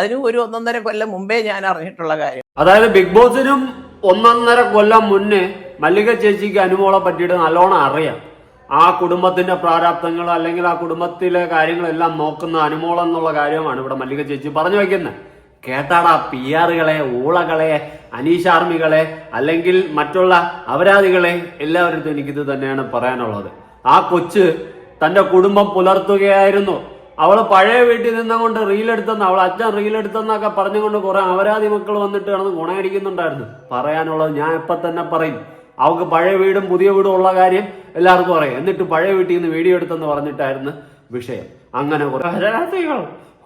അതിനും ഒരു ഒന്നൊന്നര കൊല്ലം മുമ്പേ ഞാൻ അറിഞ്ഞിട്ടുള്ള കാര്യം. അതായത് ബിഗ് ബോസിനും ഒന്നൊന്നര കൊല്ലം മുന്നേ മല്ലിക ചേച്ചിക്ക് അനുമോളെ പറ്റിയിട്ട് നല്ലോണം അറിയാം. ആ കുടുംബത്തിന്റെ പ്രാരാബ്ദങ്ങൾ അല്ലെങ്കിൽ ആ കുടുംബത്തിലെ കാര്യങ്ങളെല്ലാം നോക്കുന്ന അനുമോളം എന്നുള്ള കാര്യമാണ് ഇവിടെ മല്ലിക ചേച്ചി പറഞ്ഞു വയ്ക്കുന്നത്. കേട്ടാടാ പി ആറുകളെ ഊളകളെ അനീഷാർമികളെ അല്ലെങ്കിൽ മറ്റുള്ള അപരാധികളെ എല്ലാവരുടെ എനിക്കിത് തന്നെയാണ് പറയാനുള്ളത്. ആ കൊച്ച് തന്റെ കുടുംബം പുലർത്തുകയായിരുന്നു. അവൾ പഴയ വീട്ടിൽ നിന്നുകൊണ്ട് റീലെടുത്തെന്ന് അവൾ അച്ഛൻ റീലെടുത്തെന്നൊക്കെ പറഞ്ഞുകൊണ്ട് കുറെ അപരാധി മക്കൾ വന്നിട്ട് കിടന്ന് ഗുണയടിക്കുന്നുണ്ടായിരുന്നു. പറയാനുള്ളത് ഞാൻ ഇപ്പൊ തന്നെ പറയും. അവൾക്ക് പഴയ വീടും പുതിയ വീടും ഉള്ള കാര്യം എല്ലാവർക്കും അറിയാം. എന്നിട്ട് പഴയ വീട്ടിൽ നിന്ന് വീഡിയോ എടുത്തെന്ന് പറഞ്ഞിട്ടായിരുന്നു വിഷയം. അങ്ങനെ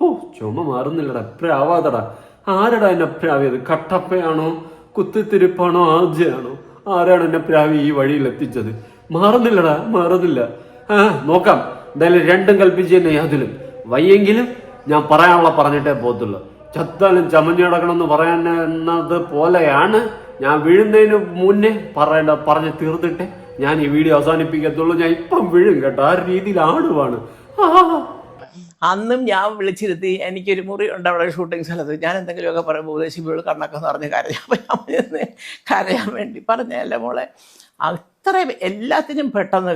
ഓ ചുമ മാറുന്നില്ലടാ. പ്രാവാതടാ ആരടാ എന്നെ പ്രാവിയത്? കട്ടപ്പയാണോ? കുത്തിത്തിരിപ്പാണോ? ആദ്യയാണോ? ആരാണ് എന്നെ പ്രാവി ഈ വഴിയിൽ എത്തിച്ചത്? മാറുന്നില്ലടാ മാറുന്നില്ല. ആ നോക്കാം. എന്തായാലും രണ്ടും കൽപ്പിച്ച് തന്നെ അതിലും വയ്യെങ്കിലും ഞാൻ പറയാനുള്ള പറഞ്ഞിട്ടേ പോകത്തുള്ളൂ. ചത്താലും ചമഞ്ഞു കിടക്കണം എന്ന് പറയുന്നത് പോലെയാണ് ഞാൻ വീഴുന്നതിന് മുന്നേ പറയേണ്ട പറഞ്ഞ് തീർത്തിട്ട് ഞാൻ ഈ വീഡിയോ അവസാനിപ്പിക്കത്തുള്ളൂ. ഞാൻ ഇപ്പം വീഴും കേട്ടോ. ആ രീതിയിൽ ആടുവാണ് അന്നും ഞാൻ വിളിച്ചിരുത്തി എനിക്കൊരു മുറി ഉണ്ട് അവിടെ ഷൂട്ടിംഗ് സ്ഥലത്ത്. ഞാൻ എന്തെങ്കിലുമൊക്കെ പറയുമ്പോൾ ഉപദേശിപ്പോൾ കണ്ണൊക്കെ നിറഞ്ഞ് കരയാൻ ഞാൻ കരയാൻ വേണ്ടി പറഞ്ഞല്ല മോളെ അത്ര എല്ലാത്തിനും പെട്ടെന്ന്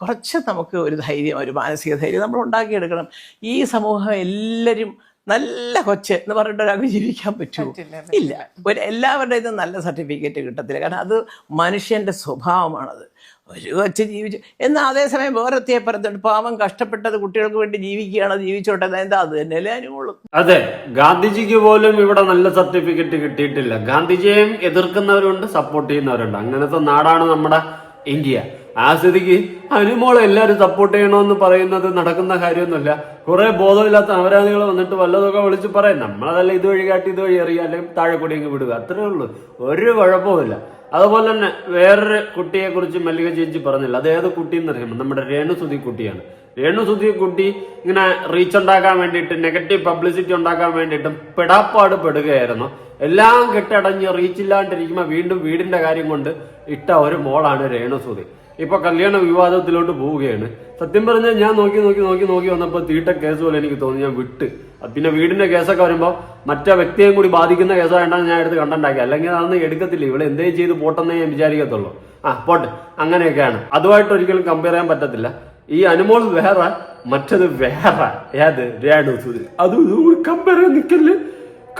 കുറച്ച് നമുക്ക് ഒരു ധൈര്യം ഒരു മാനസിക ധൈര്യം നമ്മൾ ഉണ്ടാക്കിയെടുക്കണം. ഈ സമൂഹം എല്ലാവരും നല്ല കൊച്ച് എന്ന് പറഞ്ഞിട്ട് ഒരാൾക്ക് ജീവിക്കാൻ പറ്റുമോ? ഇല്ല. ഒരു എല്ലാവരുടെയും നല്ല സർട്ടിഫിക്കറ്റ് കിട്ടത്തില്ല. കാരണം അത് മനുഷ്യന്റെ സ്വഭാവമാണത്. ഒരു കൊച്ച് ജീവിച്ചു എന്നാൽ അതേസമയം വേറെത്തിയെ പറഞ്ഞിട്ട് പാവം കഷ്ടപ്പെട്ടത് കുട്ടികൾക്ക് വേണ്ടി ജീവിക്കുകയാണ് ജീവിച്ചോട്ടെ എന്താ അത് തന്നെയല്ലേ അനുകൂലം അതെ. ഗാന്ധിജിക്ക് പോലും ഇവിടെ നല്ല സർട്ടിഫിക്കറ്റ് കിട്ടിയിട്ടില്ല. ഗാന്ധിജിയെയും എതിർക്കുന്നവരുണ്ട് സപ്പോർട്ട് ചെയ്യുന്നവരുണ്ട്. അങ്ങനത്തെ നാടാണ് നമ്മുടെ ഇന്ത്യ. ആ സ്ഥിതിക്ക് അനുമോളെ എല്ലാവരും സപ്പോർട്ട് ചെയ്യണമെന്ന് പറയുന്നത് നടക്കുന്ന കാര്യമൊന്നുമില്ല. കുറെ ബോധമില്ലാത്ത അപരാധികൾ വന്നിട്ട് വല്ലതൊക്കെ വിളിച്ച് പറയാം. നമ്മളതല്ല ഇതുവഴി കാട്ടി ഇതുവഴി അറിയാം അല്ലെങ്കിൽ താഴെ കൂടി അങ്ങ് വിടുക. അത്രേ ഉള്ളൂ. ഒരു കുഴപ്പമില്ല അതുപോലെ തന്നെ വേറൊരു കുട്ടിയെ കുറിച്ച് മല്ലിക ചേച്ചി പറഞ്ഞില്ല. അത് ഏത് കുട്ടി എന്നറിയാമോ നമ്മുടെ രേണുസുതി കുട്ടിയാണ്. രേണുസുതി കുട്ടി ഇങ്ങനെ റീച്ച് ഉണ്ടാക്കാൻ വേണ്ടിയിട്ട് നെഗറ്റീവ് പബ്ലിസിറ്റി ഉണ്ടാക്കാൻ വേണ്ടിയിട്ടും പെടാപ്പാട് പെടുകയായിരുന്നു. എല്ലാം കെട്ടടഞ്ഞ് റീച്ചില്ലാണ്ടിരിക്കുമ്പോൾ വീണ്ടും വീടിന്റെ കാര്യം കൊണ്ട് ഇട്ട ഒരു മോളാണ് രേണു സുധി. ഇപ്പൊ കല്യാണ വിവാദത്തിലോട്ട് പോവുകയാണ്. സത്യം പറഞ്ഞാൽ ഞാൻ നോക്കി നോക്കി നോക്കി നോക്കി വന്നപ്പോൾ തീട്ട കേസ് പോലെ എനിക്ക് തോന്നി ഞാൻ വിട്ട്. പിന്നെ വീടിന്റെ കേസൊക്കെ വരുമ്പോൾ മറ്റേ വ്യക്തിയെയും കൂടി ബാധിക്കുന്ന കേസായിട്ടാണ് ഞാൻ എടുത്ത് കണ്ടുണ്ടാക്കി അല്ലെങ്കിൽ അതൊന്നും എടുക്കത്തില്ല. ഇവിടെ എന്തേ ചെയ്ത് പോട്ടെന്നേ ഞാൻ വിചാരിക്കത്തുള്ളൂ. ആ പോട്ടെ. അങ്ങനെയൊക്കെയാണ്. അതുമായിട്ട് ഒരിക്കലും കമ്പയർ ചെയ്യാൻ പറ്റത്തില്ല. ഈ അനുമോൾ വേറെ മറ്റത് വേറെ. ഏത്? രേണു സുധി അത് കമ്പയർ ചെയ്യാൻ നിൽക്കൽ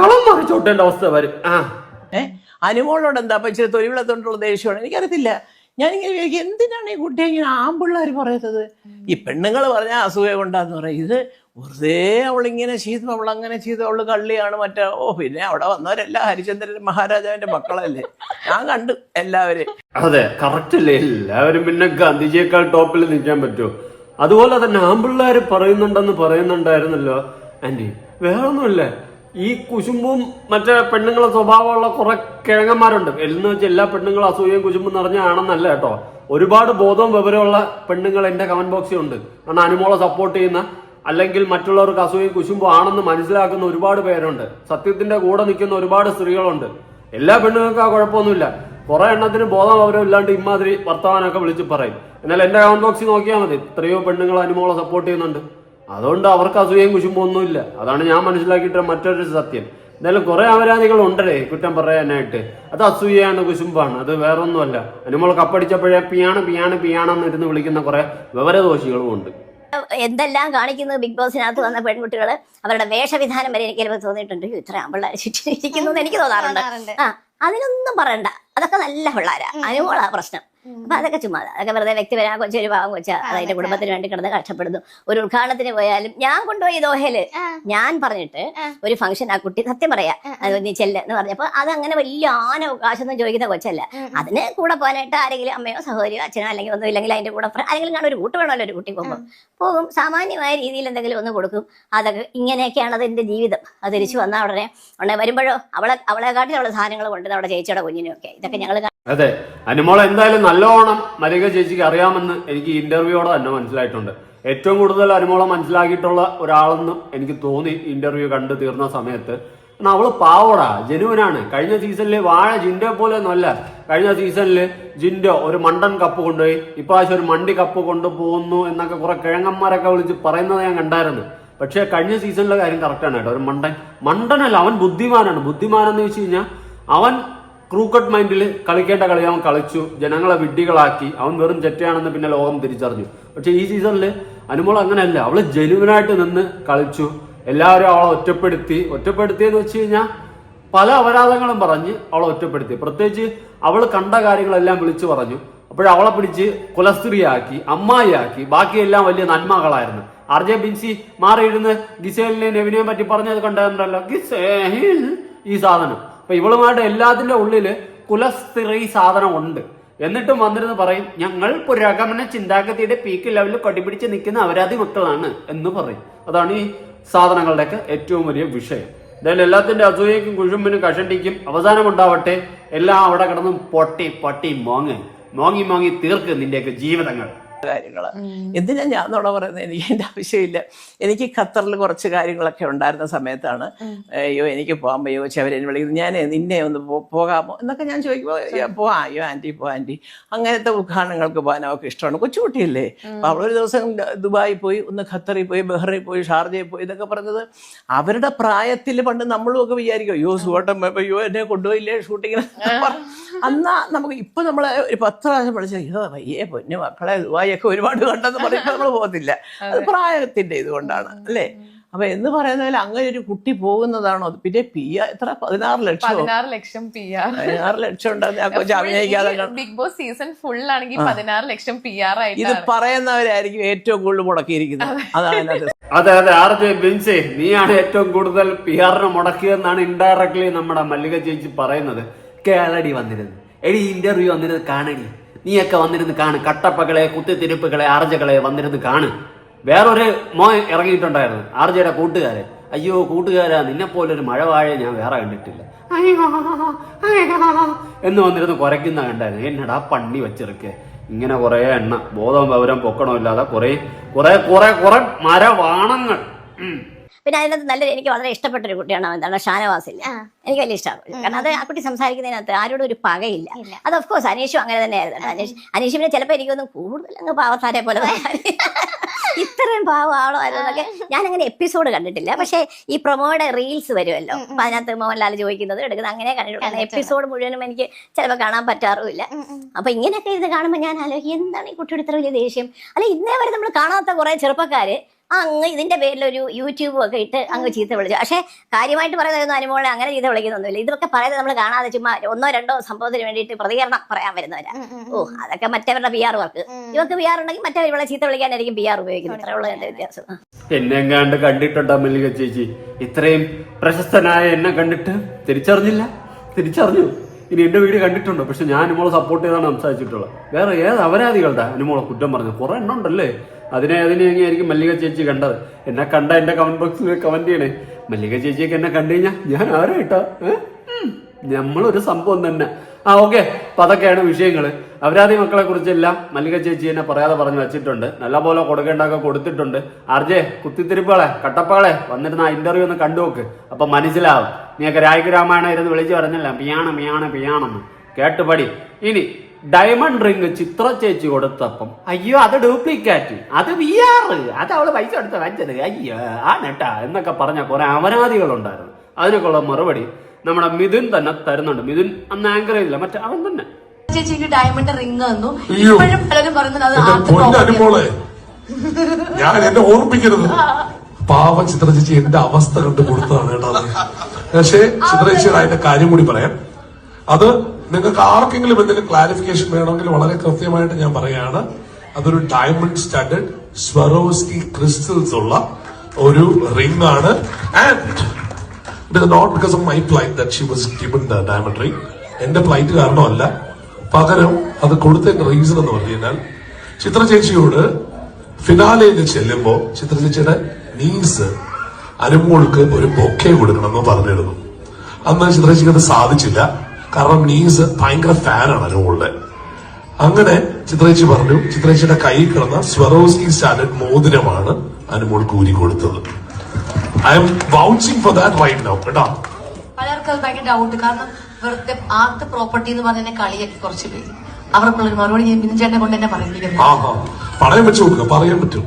കളം മറിച്ചോട്ടേണ്ട അവസ്ഥ വരും. ആ. അനുമോളോട് എന്താ ഇച്ചിരി തൊഴിലെത്തോണ്ടുള്ള ദേഷ്യമാണ്? എനിക്കറിയത്തില്ല. ഞാനിങ്ങനെ ഇങ്ങനെ എന്തിനാണ് ഈ കുട്ടിയെ ഇങ്ങനെ ആമ്പിള്ളേർ പറയുന്നത്? ഈ പെണ്ണുങ്ങൾ പറഞ്ഞ അസൂയ കൊണ്ടാന്ന് പറയും. ഇത് വെറുതെ അവളിങ്ങനെ ചെയ്തു അവൾ അങ്ങനെ ചെയ്തു അവൾ കള്ളിയാണ് മറ്റേ. ഓ പിന്നെ അവിടെ വന്നവരെല്ലാം ഹരിചന്ദ്രൻ മഹാരാജാവിന്റെ മക്കളല്ലേ? ഞാൻ കണ്ടു എല്ലാവരും അതെ കറക്റ്റ് അല്ലേ? എല്ലാവരും പിന്നെ ഗാന്ധിജിയേക്കാൾ ടോപ്പിൽ നിൽക്കാൻ പറ്റുമോ? അതുപോലെ തന്നെ ആമ്പിള്ളേർ പറയുന്നുണ്ടെന്ന് പറയുന്നുണ്ടായിരുന്നല്ലോ. ആന്റി വേറൊന്നുമില്ല? ഈ കുശുമ്പും മറ്റേ പെണ്ണുങ്ങളെ സ്വഭാവമുള്ള കുറെ കിഴങ്ങന്മാരുണ്ട്. എന്ന് വെച്ചാൽ എല്ലാ പെണ്ണുങ്ങളും അസൂയയും കുശുമ്പും നിറഞ്ഞാണെന്നല്ല കേട്ടോ. ഒരുപാട് ബോധവും വിവരമുള്ള പെണ്ണുങ്ങൾ എന്റെ കമന്റ് ബോക്സിൽ ഉണ്ട് കാരണം അനുമോളെ സപ്പോർട്ട് ചെയ്യുന്ന അല്ലെങ്കിൽ മറ്റുള്ളവർക്ക് അസൂയയും കുശുമ്പും ആണെന്ന് മനസ്സിലാക്കുന്ന ഒരുപാട് പേരുണ്ട്. സത്യത്തിന്റെ കൂടെ നിൽക്കുന്ന ഒരുപാട് സ്ത്രീകളുണ്ട്. എല്ലാ പെണ്ണുങ്ങൾക്കും ആ കുഴപ്പമൊന്നുമില്ല. കുറെ എണ്ണത്തിന് ബോധം അവരും ഇല്ലാണ്ട് ഇമാതിരി വർത്തമാനമൊക്കെ വിളിച്ച് പറയും. എന്നാൽ എന്റെ കമന്റ് ബോക്സിൽ നോക്കിയാൽ മതി. എത്രയോ പെണ്ണുങ്ങൾ അനുമോളെ സപ്പോർട്ട് ചെയ്യുന്നുണ്ട്. അതുകൊണ്ട് അവർക്ക് അസൂയയും കുശുമ്പോ ഒന്നുമില്ല. അതാണ് ഞാൻ മനസ്സിലാക്കിയിട്ട് മറ്റൊരു സത്യം. എന്തായാലും കുറെ അപരാധികൾ ഉണ്ടല്ലേ കുറ്റം പറയാനായിട്ട്. അത് അസൂയയാണ് കുശുമ്പാണ്. അത് വേറെ ഒന്നുമല്ല അനുമോൾ കപ്പടിച്ചപ്പോഴേ പിയാണ് പിയാണ് പിയാണെന്ന് ഇരുന്ന് വിളിക്കുന്ന കുറെ വിവരദോഷികളും ഉണ്ട് എന്തെല്ലാം കാണിക്കുന്നത് ബിഗ് ബോസിനകത്ത് വന്ന പെൺകുട്ടികൾ അവരുടെ വേഷവിധാനം വരെ എനിക്ക് ചിലപ്പോൾ തോന്നിയിട്ടുണ്ട്. "അയ്യോ, ഇത്ര ആമ്പിള്ളേർ ചുറ്റിയിരിക്കുന്നു എന്ന് എനിക്ക് തോന്നാറുണ്ട്. ആ അതിനൊന്നും പറയണ്ട. അതൊക്കെ നല്ല പിള്ളേരാ. അനുമോളാ പ്രശ്നം. അപ്പൊ അതൊക്കെ ചുമ്മാ അതൊക്കെ വെറുതെ വ്യക്തിപരം ആ ഒരു പാവം കൊച്ചാ. അത് അതിന്റെ കുടുംബത്തിന് വേണ്ടി കിടന്ന് കഷ്ടപ്പെടുന്നു. ഒരു ഉദ്ഘാടനത്തിന് പോയാലും ഞാൻ കൊണ്ടുപോയി ദോഹയിൽ. ഞാൻ പറഞ്ഞിട്ട് ഒരു ഫംഗ്ഷൻ ആ കുട്ടി സത്യം പറയാ. അത് നീ ചെല്ല് എന്ന് പറഞ്ഞപ്പോ അത് അങ്ങനെ വലിയ ആന അവകാശം ചോദിക്കുന്ന കൊച്ചല്ല. അതിന് കൂടെ പോകാനായിട്ട് ആരെങ്കിലും അമ്മയോ സഹോദരിയോ അച്ഛനോ അല്ലെങ്കിൽ ഒന്നും ഇല്ലെങ്കിൽ അതിന്റെ കൂടെ ആരെങ്കിലും കാണും ഒരു കൂട്ട് വേണമല്ലോ ഒരു കുട്ടി പോകുമ്പോൾ പോകും സാമാന്യമായ രീതിയിൽ എന്തെങ്കിലും ഒന്ന് കൊടുക്കും. അതൊക്കെ ഇങ്ങനെയൊക്കെയാണ് അതിന്റെ ജീവിതം. അത് തിരിച്ചു വന്നാൽ ഉടനെ ഉടനെ വരുമ്പോഴോ അവളെ അവളെ കാട്ടിൽ അവളെ സാധനങ്ങൾ കൊണ്ടുവന്ന് അവിടെ ചേച്ചിയുടെ കുഞ്ഞിനും ഒക്കെ ഇതൊക്കെ ഞങ്ങൾ അതെ. അനുമോൾ എന്തായാലും നല്ലോണം മരിക ചേച്ചിക്ക് അറിയാമെന്ന് എനിക്ക് ഇന്റർവ്യൂയോടെ തന്നെ മനസ്സിലായിട്ടുണ്ട്. ഏറ്റവും കൂടുതൽ അനുമോളെ മനസ്സിലാക്കിയിട്ടുള്ള ഒരാളെന്നും എനിക്ക് തോന്നി ഇന്റർവ്യൂ കണ്ടു തീർന്ന സമയത്ത്. എന്നാൽ അവൾ പാവടാ. ജനുവനാണ്. കഴിഞ്ഞ സീസണിൽ വാഴ ജിൻഡോ പോലെ ഒന്നുമല്ല. കഴിഞ്ഞ സീസണിൽ ജിൻഡോ ഒരു മണ്ടൻ കപ്പ് കൊണ്ടുപോയി. ഇപ്രാവശ്യം ഒരു മണ്ടി കപ്പ് കൊണ്ടുപോകുന്നു എന്നൊക്കെ കുറെ കിഴങ്ങന്മാരൊക്കെ വിളിച്ച് പറയുന്നത് ഞാൻ കണ്ടായിരുന്നു. പക്ഷേ കഴിഞ്ഞ സീസണിലെ കാര്യം കറക്റ്റാണ് കേട്ടോ. ഒരു മണ്ടൻ മണ്ടനല്ല അവൻ ബുദ്ധിമാനാണ്. ബുദ്ധിമാനെന്ന് വെച്ച് കഴിഞ്ഞാൽ അവൻ ക്രൂക്കട്ട് മൈൻഡിൽ കളിക്കേണ്ട കളി അവൻ കളിച്ചു ജനങ്ങളെ വിഡ്ഢികളാക്കി അവൻ വെറും തെറ്റയാണെന്ന് പിന്നെ ലോകം തിരിച്ചറിഞ്ഞു. പക്ഷെ ഈ സീസണിൽ അനുമോൾ അങ്ങനെയല്ല. അവൾ ജനുവിനായിട്ട് നിന്ന് കളിച്ചു. എല്ലാവരും അവളെ ഒറ്റപ്പെടുത്തി. ഒറ്റപ്പെടുത്തിയെന്ന് വെച്ച് കഴിഞ്ഞാൽ പല അപരാധങ്ങളും പറഞ്ഞ് അവളെ ഒറ്റപ്പെടുത്തി. പ്രത്യേകിച്ച് അവൾ കണ്ട കാര്യങ്ങളെല്ലാം വിളിച്ചു പറഞ്ഞു. അപ്പോഴവളെ പിടിച്ച് കുലസ്ത്രീയാക്കി അമ്മായിയാക്കി. ബാക്കിയെല്ലാം വലിയ നന്മകളായിരുന്നു. ആർ ജെ ബിൻസി മാറിയിരുന്ന് ഗിസേലിനെ നെവിനെയും പറ്റി പറഞ്ഞത് കണ്ടതുണ്ടല്ലോ. ഗിസേൽ ഈ സാധനം. അപ്പൊ ഇവളുമായിട്ട് എല്ലാത്തിന്റെ ഉള്ളിൽ കുലസ്ത്രീ സാധനം ഉണ്ട്. എന്നിട്ടും വന്നിരുന്ന് പറയും ഞങ്ങൾ പുരോഗമന ചിന്താഗതിയുടെ പീക്ക് ലെവലിൽ കൊടിപിടിച്ച് നിൽക്കുന്ന അവരാധി മക്കളാണ് എന്ന് പറയും. അതാണ് ഈ സാധനങ്ങളുടെയൊക്കെ ഏറ്റവും വലിയ വിഷയം. എന്തായാലും എല്ലാത്തിന്റെ അസൂയക്കും കുഴുമ്പിനും കഷണ്ടിക്കും അവസാനം ഉണ്ടാവട്ടെ. എല്ലാം അവിടെ കിടന്നും പൊട്ടി പൊട്ടി മോങ്ങി. മോങ്ങി മോങ്ങി തീർക്ക് നിന്റെയൊക്കെ ജീവിതങ്ങൾ. കാര്യങ്ങൾ എന്തിനാ ഞാൻ നുണ പറയുന്നത് എനിക്ക് എന്റെ ആവശ്യമില്ല. എനിക്ക് ഖത്തറിൽ കുറച്ച് കാര്യങ്ങളൊക്കെ ഉണ്ടായിരുന്ന സമയത്താണ്. അയ്യോ എനിക്ക് പോകാൻ പയ്യോ ചവരേനെ വിളിക്കുന്നത് ഞാൻ നിന്നെ ഒന്ന് പോകാമോ? എന്നൊക്കെ ഞാൻ ചോദിക്കുമ്പോൾ പോവാ അയ്യോ ആന്റി പോ ആന്റി അങ്ങനത്തെ ഉദ്ഘാടനങ്ങൾക്ക് പോകാൻ അവൾക്ക് ഇഷ്ടമാണ്. കൊച്ചുകുട്ടിയല്ലേ? അപ്പോൾ അവളൊരു ദിവസം ദുബായി പോയി ഒന്ന് ഖത്തറിൽ പോയി ബഹ്റയിൽ പോയി ഷാർജയിൽ പോയി ഇതൊക്കെ പറഞ്ഞത് അവരുടെ പ്രായത്തിൽ പണ്ട് നമ്മളും ഒക്കെ വിചാരിക്കും അയ്യോ സുഖട്ടം അയ്യോ എന്നെ കൊണ്ടുപോയില്ലേ ഷൂട്ടിങ്ങിന്? അന്നാ നമുക്ക് ഇപ്പൊ നമ്മളെ ഒരു പത്ത് പ്രാവശ്യം പഠിച്ചാൽ ഇത് വയ്യേ പൊന്നു മക്കളെ ദുബായൊക്കെ ഒരുപാട് കണ്ടെന്ന് പറയുമ്പോൾ നമ്മൾ പോകത്തില്ല. അത് പ്രായത്തിന്റെ ഇതുകൊണ്ടാണ് അല്ലേ? അപ്പൊ എന്ന് പറയുന്ന പോലെ അങ്ങനെ ഒരു കുട്ടി പോകുന്നതാണോ? പിന്നെ പി ആർ എത്ര? പതിനാറ് ലക്ഷം പതിനാറ് ലക്ഷം പി ആർ. പതിനാറ് ലക്ഷം അഭിനയിക്കാതെ ബിഗ് ബോസ് സീസൺ ഫുൾ ആണെങ്കിൽ പതിനാറ് ലക്ഷം പി ആർ ഇത് പറയുന്നവരായിരിക്കും ഏറ്റവും കൂടുതൽ മുടക്കിയിരിക്കുന്നത്. അതാണ് അതെ അതെ ആർ ജെ ബിൻസെ നീയാണ് ഏറ്റവും കൂടുതൽ പി ആറിന് മുടക്കിയതെന്നാണ് ഇൻഡയറക്ട്ലി നമ്മുടെ മല്ലിക ചേച്ചി പറയുന്നത്. കേളടി വന്നിരുന്നു. എടി ഇന്റർവ്യൂ വന്നിരുന്ന് കാണടി. നീയൊക്കെ വന്നിരുന്ന് കാണ്. കട്ടപ്പകളെ കുത്തിത്തിരിപ്പുകളെ ആർജകളെ വന്നിരുന്ന് കാണ്. വേറൊരു മോ ഇറങ്ങിയിട്ടുണ്ടായിരുന്നു ആർജയുടെ കൂട്ടുകാരൻ. അയ്യോ കൂട്ടുകാരാ നിന്നെ പോലൊരു മഴവാഴയെ ഞാൻ വേറെ കണ്ടിട്ടില്ല. എന്ന് വന്നിരുന്ന് കുരയ്ക്കുന്ന കണ്ടായിരുന്നു. എന്നടാ പണ്ണി വെച്ചിറക്കെ. ഇങ്ങനെ കുറെ എണ്ണ ബോധം വിവരം പൊക്കണമില്ലാതെ കുറെ കുറെ കുറെ കുറെ മരവാണങ്ങൾ. പിന്നെ അതിനകത്ത് നല്ലൊരു എനിക്ക് വളരെ ഇഷ്ടപ്പെട്ട ഒരു കുട്ടിയാണ് എന്താണ് ഷാനവാസില്ല എനിക്ക് വലിയ ഇഷ്ടമാണ് കാരണം അത് ആ കുട്ടി സംസാരിക്കുന്നതിനകത്ത് ആരോടും ഒരു പകയില്ല. അത് ഓഫ് കോഴ്സ് അനീഷും അങ്ങനെ തന്നെയായിരുന്നു. അനീഷ് അനീഷ് പിന്നെ ചിലപ്പോൾ എനിക്കൊന്നും കൂടുതൽ അങ്ങ് പാവത്താരെ പോലെ. ഇത്രയും പാവമാണോ എന്നൊക്കെ. ഞാൻ അങ്ങനെ എപ്പിസോഡ് കണ്ടിട്ടില്ല. പക്ഷേ ഈ പ്രൊമോയുടെ റീൽസ് വരുമല്ലോ. അപ്പൊ അതിനകത്ത് മോഹൻലാൽ ചോദിക്കുന്നത് എടുക്കുന്നത് അങ്ങനെ കണ്ടിട്ടുണ്ട്. എപ്പിസോഡ് മുഴുവനും എനിക്ക് ചിലപ്പോൾ കാണാൻ പറ്റാറുമില്ല. അപ്പൊ ഇങ്ങനെയൊക്കെ ഇത് കാണുമ്പോൾ ഞാൻ ആലോചിക്കും എന്താണ് ഈ കുട്ടിയുടെ ഇത്ര വലിയ ദേഷ്യം? അല്ല ഇന്നേ വരെ നമ്മൾ കാണാത്ത കുറെ ചെറുപ്പക്കാര് അങ്ങ് ഇതിന്റെ പേരിൽ ഒരു യൂട്യൂബും ഒക്കെ ഇട്ട് അങ്ങ് ചീത്ത വിളിച്ചു. പക്ഷേ കാര്യമായിട്ട് പറയുന്നതൊന്നും അനുമോളെ അങ്ങനെ ചീത്ത വിളിക്കുന്നൊന്നുമില്ല. ഇതൊക്കെ പറയുന്നത് നമ്മൾ കാണാതെ ചുമ്മാ ഒന്നോ രണ്ടോ സംഭവത്തിന് വേണ്ടിയിട്ട് പ്രതികരണം പറയാൻ വരുന്നവരാ. ഓ അതൊക്കെ മറ്റവരുടെ പി ആർ വർക്ക്. ഇവർക്ക് പി ആർ ഉണ്ടെങ്കിൽ മറ്റവർ ഇവിടെ ചീത്ത വിളിക്കാനായിരിക്കും പി ആർ ഉപയോഗിക്കുന്നത്. ഇത്രയുള്ള എന്റെ വ്യത്യാസം. ആ. എന്നെ കണ്ട് കണ്ടിട്ടുണ്ടോ മല്ലിക ചേച്ചി? ഇത്രയും പ്രശസ്തനായ എന്നെ കണ്ടിട്ട് തിരിച്ചറിഞ്ഞില്ല? തിരിച്ചറിഞ്ഞു. ഇനി എന്റെ വീട് കണ്ടിട്ടുണ്ടോ. പക്ഷെ ഞാൻ അനുമോളെ സപ്പോർട്ട് ചെയ്താണ് സംസാരിച്ചിട്ടുള്ളത്. വേറെ ഏത് അപരാധികളുടെ അനുമോളെ കുറ്റം പറഞ്ഞു കുറെ എണ്ണം ഉണ്ടല്ലേ അതിനെ അതിനെ ആയിരിക്കും മല്ലിക ചേച്ചി കണ്ടത്? എന്നെ കണ്ട എന്റെ കമന്റ് ബോക്സിൽ കമന്റ് ചെയ്യണേ. മല്ലിക ചേച്ചിയൊക്കെ എന്നെ കണ്ടു കഴിഞ്ഞാൽ ഞാൻ ആരാ കേട്ടോ? നമ്മളൊരു സംഭവം തന്നെ. ആ ഓക്കെ അപ്പൊ അതൊക്കെയാണ് വിഷയങ്ങൾ അവരാതി മക്കളെ കുറിച്ചെല്ലാം മല്ലിക ചേച്ചി എന്നെ പറയാതെ പറഞ്ഞു വെച്ചിട്ടുണ്ട്. നല്ല നല്ലപോലെ കൊടുക്കേണ്ടതൊക്കെ കൊടുത്തിട്ടുണ്ട്. ആർജെ കുത്തിത്തിരിപ്പുകളെ കട്ടപ്പകളെ വന്നിരുന്ന ആ ഇന്റർവ്യൂ ഒന്ന് കണ്ടു നോക്ക്. അപ്പൊ മനസ്സിലാവും. നീയൊക്കെ ഒക്കെ രാമായണം ഇരുന്ന് വിളിച്ചു പറഞ്ഞല്ല? പിയാണ് പിയാണ് പിയാണെന്ന്. കേട്ടുപടി. ഇനി ഡയമണ്ട് റിങ് ചിത്ര ചേച്ചി കൊടുത്തപ്പം അയ്യോ അത് ഡ്യൂപ്ലിക്കേറ്റ് അത് വി ആർ അത് അവൾ പൈസ എടുത്ത് വാങ്ങിച്ചത്. അയ്യോ ആ നെട്ടാ എന്നൊക്കെ പറഞ്ഞ കുറെ അപരാധികളുണ്ടായിരുന്നു അതിനൊക്കെയുള്ള മറുപടി നമ്മുടെ മിഥുൻ തന്നെ തരുന്നുണ്ട്. മിഥുൻ അന്ന് ആങ്കർ ചെയ്തില്ല. മറ്റേ അവൻ തന്നെ. ചേച്ചിക്ക് ഡയമണ്ട് തന്നു. ഇപ്പോഴും പലരും പറയുന്നത് ഞാൻ എന്നെ ഓർമ്മിക്കരുത് പാവ ചിത്രചേച്ചി എന്റെ അവസ്ഥ കണ്ടു കൊടുത്തതാണ് കേട്ടോ. പക്ഷേ ചിത്രചേച്ചിയുടെ അതിന്റെ കാര്യം കൂടി പറയാം. അത് നിങ്ങൾക്ക് ആർക്കെങ്കിലും എന്തെങ്കിലും ക്ലാരിഫിക്കേഷൻ വേണമെങ്കിൽ വളരെ കൃത്യമായിട്ട് ഞാൻ പറയാണ്. അതൊരു ഡയമണ്ട് സ്റ്റാൻഡേർഡ് സ്വറോസ്കി ക്രിസ്റ്റൽസ് ഉള്ള ഒരു റിംഗ് ആണ്. And it not because of my flight that she was given the diamond ring എന്റെ ഫ്ലൈറ്റ് കാരണമല്ല. പകരം അത് കൊടുത്ത റീസൺ എന്ന് പറഞ്ഞു കഴിഞ്ഞാൽ ചിത്ര ചേച്ചിയോട് ഫിനാലയിൽ ചെല്ലുമ്പോ ചിത്ര ചേച്ചിയുടെ നീസ് അനുമോൾക്ക് ഒരു ബൊക്കെ കൊടുക്കണമെന്ന് പറഞ്ഞിരുന്നു. അന്ന് ചിത്ര ചേച്ചിക്ക് അത് സാധിച്ചില്ല. കാരണം നീസ് ഭയങ്കര ഫാനാണ് അനുകൂളിന്റെ അങ്ങനെ ചിത്രേച്ചി പറഞ്ഞു ചിത്രേച്ചിയുടെ കൈ കിടന്ന സ്വറോസ്കി സ്റ്റാൻഡേർഡ് മോതിരമാണ് അനുമോൾ കൂലി കൊടുത്തത്. I'm vouching for that right now കേട്ടോ. പലർക്കും അത് ഭയങ്കര ഡൗട്ട് കാരണം വെറുതെ ആർട്ട് പ്രോപ്പർട്ടി എന്ന് പറഞ്ഞ കളിയാക്കി കുറച്ച് പേര്. അവർക്കുള്ള മറുപടി ഞാൻ ബിന്ദുചേട്ടനെ കൊണ്ട് തന്നെ പറയാൻ പണയം പറയാൻ പറ്റും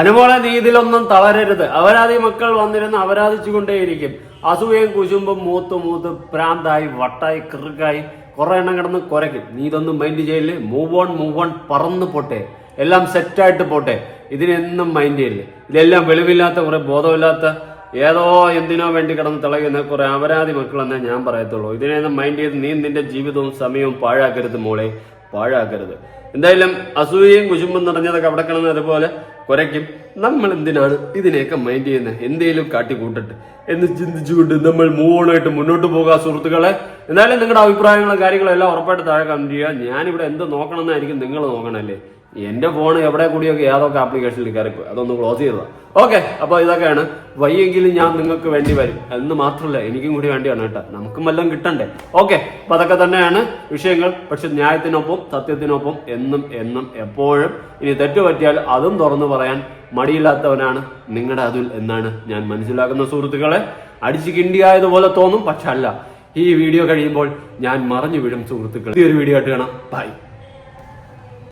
അനുമോളെ രീതിയിലൊന്നും തളരരുത്. അവരാധി മക്കൾ വന്നിരുന്ന് അവരാധിച്ചുകൊണ്ടേയിരിക്കും. അസൂയയും കുശുമ്പും മൂത്ത് മൂത്ത് പ്രാന്തായി വട്ടായി കിറുക്കായി കുറെ എണ്ണം കിടന്ന് കുരയ്ക്കും. നീ ഇതൊന്നും മൈൻഡ് ചെയ്യില്ലേ? മൂവ് ഓൺ മൂവ് ഓൺ പറന്ന് പോട്ടെ. എല്ലാം സെറ്റായിട്ട് പോട്ടെ. ഇതിനെന്നും മൈൻഡ് ചെയ്യില്ലേ? ഇതെല്ലാം വെളിവില്ലാത്ത കുറെ ബോധമില്ലാത്ത ഏതോ എന്തിനോ വേണ്ടി കിടന്ന് തിളയുന്ന കുറെ അപരാധി മക്കളെന്നേ ഞാൻ പറയത്തുള്ളൂ. ഇതിനെയൊന്നും മൈൻഡ് ചെയ്ത് നീ നിന്റെ ജീവിതവും സമയവും പാഴാക്കരുത് മോളെ. പാഴാക്കരുത്. എന്തായാലും അസൂയയും കുശുമ്പും നിറഞ്ഞതൊക്കെ അവിടെ കിടന്ന് അതുപോലെ കുരയ്ക്കും നമ്മൾ എന്തിനാണ് ഇതിനെയൊക്കെ മൈൻഡ് ചെയ്യുന്നത്? എന്തേലും കാട്ടിക്കൂട്ടട്ടെ എന്ന് ചിന്തിച്ചുകൊണ്ട് നമ്മൾ മൂവോണായിട്ട് മുന്നോട്ട് പോകുക സുഹൃത്തുക്കളെ. എന്തായാലും നിങ്ങളുടെ അഭിപ്രായങ്ങളും കാര്യങ്ങളും എല്ലാം ഉറപ്പായിട്ട് താഴെ കമന്റ് ചെയ്യുക. ഞാനിവിടെ എന്ത് നോക്കണം എന്നായിരിക്കും നിങ്ങൾ നോക്കണല്ലേ? എന്റെ ഫോൺ എവിടെ കൂടിയൊക്കെ ഏതൊക്കെ ആപ്ലിക്കേഷനിൽ കയറിപ്പോയി. അതൊന്ന് ക്ലോസ് ചെയ്തതാണ് ഓക്കെ അപ്പൊ ഇതൊക്കെയാണ്. വയ്യെങ്കിലും ഞാൻ നിങ്ങൾക്ക് വേണ്ടി വരും. എന്ന് മാത്രമല്ല എനിക്കും കൂടി വേണ്ടിയാണ് കേട്ടോ. നമുക്കും വല്ലതും കിട്ടണ്ടേ? ഓക്കെ അപ്പൊ അതൊക്കെ തന്നെയാണ് വിഷയങ്ങൾ. പക്ഷെ ന്യായത്തിനൊപ്പം സത്യത്തിനൊപ്പം എന്നും എന്നും എപ്പോഴും ഇനി തെറ്റ് പറ്റിയാൽ അതും തുറന്നു പറയാൻ മടിയില്ലാത്തവനാണ് നിങ്ങളുടെ അതുൽ എന്നാണ് ഞാൻ മനസ്സിലാക്കുന്ന സുഹൃത്തുക്കളെ. അടിച്ചു കിണ്ടിയായതുപോലെ തോന്നും പക്ഷെ അല്ല. ഈ വീഡിയോ കഴിയുമ്പോൾ ഞാൻ മറഞ്ഞു വീഴും സുഹൃത്തുക്കൾ ഈ ഒരു വീഡിയോ ആയിട്ട് കാണാം. ബൈ